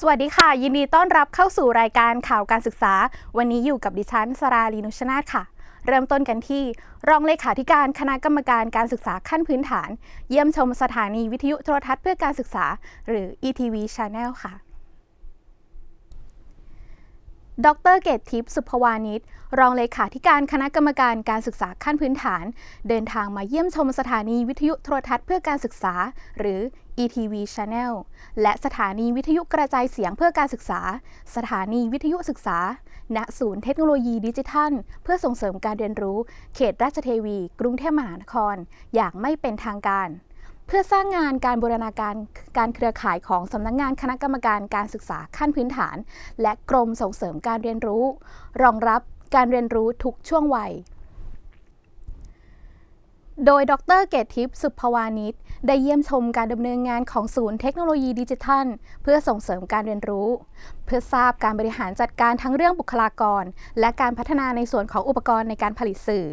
สวัสดีค่ะ ยินดีต้อนรับเข้าสู่รายการข่าวการศึกษา วันนี้อยู่กับดิฉันสราลีนุชนาธค่ะ เริ่มต้นกันที่ รองเลขาธิการคณะกรรมการการศึกษาขั้นพื้นฐาน เยี่ยมชมสถานีวิทยุโทรทัศน์เพื่อการศึกษา หรือ ETV Channel ค่ะ ดรเกตทิพย์สุภวานิชรองเลขาธิการคณะกรรมการการศึกษาขั้นพื้นฐาน เดินทางมาเยี่ยมชมสถานีวิทยุโทรทัศน์เพื่อการศึกษา หรือ ETV Channel และสถานีวิทยุกระจายเสียงเพื่อการศึกษา สถานีวิทยุศึกษา ณ ศูนย์เทคโนโลยีดิจิทัล เพื่อส่งเสริมการเรียนรู้ เขตราชเทวี กรุงเทพมหานคร อย่างไม่เป็นทางการ เพื่อสร้างงานการบูรณาการการเครือข่ายของสำนักงงานคณะกรรมการการศึกษาขั้นพื้นฐาน และกรมส่งเสริมการเรียนรู้ รองรับการเรียนรู้ทุกช่วงวัย โดยดรเกตทิพย์สุภวานิชได้เยี่ยมชมการดำเนินงานของศูนย์เทคโนโลยีดิจิทัล เพื่อส่งเสริมการเรียนรู้ เพื่อทราบการบริหารจัดการทั้งเรื่องบุคลากร และการพัฒนาในส่วนของอุปกรณ์ในการผลิตสื่อ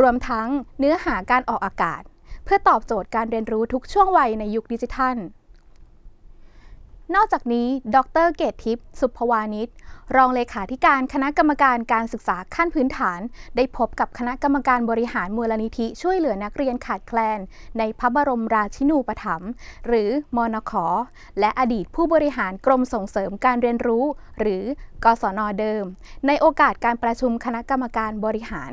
รวมทั้งเนื้อหาการออกอากาศ พื่อตอบโจทย์การเรียนรู้ทุกช่วงวัยในยุคดิจิทัล นอกจากนี้ ดรเกตทิพย์สุภวานิชรองเลขาธิการคณะกรรมการการศึกษาขั้นพื้นฐาน ได้พบกับคณะกรรมการบริหารมูลนิธิช่วยเหลือนักเรียนขาดแคลน ในพระบรมราชินูปถัมภ์หรือมอนขและอดีตผู้บริหารกรมส่งเสริมการเรียนรู้ หรือกศนเดิม ในโอกาสการประชุมคณะกรรมการบริหาร